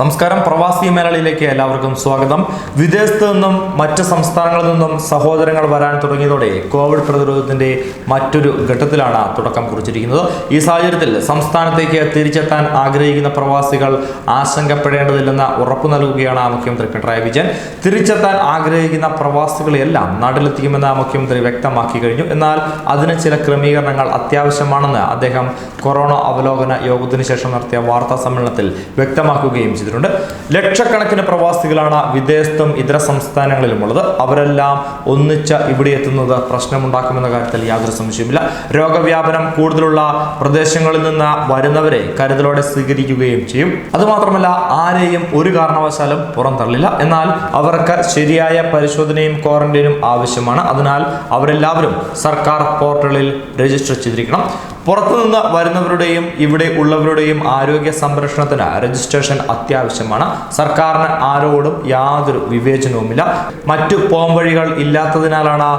നമസ്കാരം. പ്രവാസി മേളയിലേക്ക് എല്ലാവർക്കും സ്വാഗതം. വിദേശത്തു നിന്നും മറ്റ് സംസ്ഥാനങ്ങളിൽ നിന്നും സഹോദരങ്ങൾ വരാൻ തുടങ്ങിയതോടെ കോവിഡ് പ്രതിരോധത്തിന്റെ മറ്റൊരു ഘട്ടത്തിലാണ് തുടക്കം കുറിച്ചിരിക്കുന്നത്. ഈ സാഹചര്യത്തിൽ സംസ്ഥാനത്തേക്ക് തിരിച്ചെത്താൻ ആഗ്രഹിക്കുന്ന പ്രവാസികൾ ആശങ്കപ്പെടേണ്ടതില്ലെന്ന് ഉറപ്പു നൽകുകയാണ് മുഖ്യമന്ത്രി പിണറായി വിജയൻ. തിരിച്ചെത്താൻ ആഗ്രഹിക്കുന്ന പ്രവാസികളെയെല്ലാം നാട്ടിലെത്തിക്കുമെന്ന് മുഖ്യമന്ത്രി വ്യക്തമാക്കി കഴിഞ്ഞു. എന്നാൽ അതിന് ചില ക്രമീകരണങ്ങൾ അത്യാവശ്യമാണെന്ന് അദ്ദേഹം കൊറോണ അവലോകന യോഗത്തിന് ശേഷം നടത്തിയ വാർത്താ സമ്മേളനത്തിൽ വ്യക്തമാക്കുകയും ചെയ്തിട്ടുണ്ട്. ലക്ഷക്കണക്കിന് പ്രവാസികളാണ് വിദേശത്തും ഇതര സംസ്ഥാനങ്ങളിലുമുള്ളത്. അവരെല്ലാം ഒന്നിച്ച് ഇവിടെ എത്തുന്നത് പ്രശ്നമുണ്ടാക്കുമെന്ന കാര്യത്തിൽ യാതൊരു സംശയമില്ല രോഗവ്യാപനം കൂടുതലുള്ള പ്രദേശങ്ങളിൽ നിന്ന് വരുന്നവരെ കരുതലോടെ സ്വീകരിക്കുകയും ചെയ്യും. അതുമാത്രമല്ല ആരെയും ഒരു കാരണവശാലും പുറന്തള്ളില്ല. എന്നാൽ അവർക്ക് ശരിയായ പരിശോധനയും ക്വാറന്റൈനും ആവശ്യമാണ്. അതിനാൽ അവരെല്ലാവരും സർക്കാർ പോർട്ടലിൽ രജിസ്റ്റർ ചെയ്തിരിക്കണം. പുറത്തുനിന്ന് വരുന്നവരുടെയും ഇവിടെ ഉള്ളവരുടെയും ആരോഗ്യ സംരക്ഷണത്തിന് രജിസ്ട്രേഷൻ അത്യാവശ്യമാണ്. സർക്കാരിന് ആരോടും യാതൊരു വിവേചനവുമില്ല. മറ്റു പോംവഴികൾ ഇല്ലാത്തതിനാലാണ്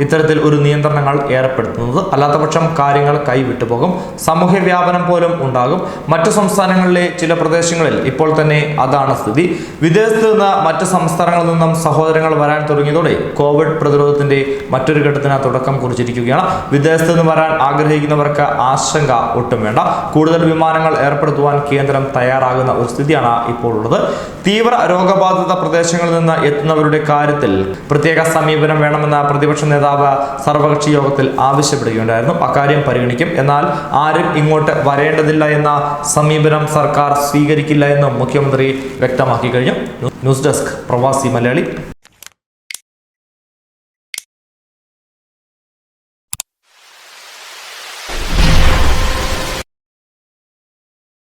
ഇത്തരത്തിൽ ഒരു നിയന്ത്രണങ്ങൾ ഏർപ്പെടുത്തുന്നത്. അല്ലാത്തപക്ഷം കാര്യങ്ങൾ കൈവിട്ടു പോകും. സാമൂഹ്യ വ്യാപനം പോലും ഉണ്ടാകും. മറ്റു സംസ്ഥാനങ്ങളിലെ ചില പ്രദേശങ്ങളിൽ ഇപ്പോൾ തന്നെ അതാണ് സ്ഥിതി. വിദേശത്ത് നിന്ന് മറ്റ് സംസ്ഥാനങ്ങളിൽ നിന്നും സഹോദരങ്ങൾ വരാൻ തുടങ്ങിയതോടെ കോവിഡ് പ്രതിരോധത്തിന്റെ മറ്റൊരു ഘട്ടത്തിന് തുടക്കം കുറിച്ചിരിക്കുകയാണ്. വിദേശത്ത് നിന്ന് വരാൻ ആഗ്രഹിക്കുന്നവർക്ക് ആശങ്ക ഒട്ടും വേണ്ട. കൂടുതൽ വിമാനങ്ങൾ ഏർപ്പെടുത്തുവാൻ കേന്ദ്രം തയ്യാറാകുന്ന ഒരു സ്ഥിതിയാണ് ഇപ്പോൾ ഉള്ളത് തീവ്ര രോഗബാധിത പ്രദേശങ്ങളിൽ നിന്ന് എത്തുന്നവരുടെ കാര്യത്തിൽ പ്രത്യേക സമീപനം വേണമെന്ന പ്രതിപക്ഷ നേതാവ് സർവകക്ഷി യോഗത്തിൽ ആവശ്യപ്പെടുകയുണ്ടായിരുന്നു. അക്കാര്യം പരിഗണിക്കും. എന്നാൽ ആരും ഇങ്ങോട്ട് വരേണ്ടതില്ല എന്ന സമീപനം സർക്കാർ സ്വീകരിക്കില്ല എന്നും മുഖ്യമന്ത്രി വ്യക്തമാക്കി കഴിഞ്ഞു. ന്യൂസ് ഡെസ്ക് പ്രവാസി മലയാളി.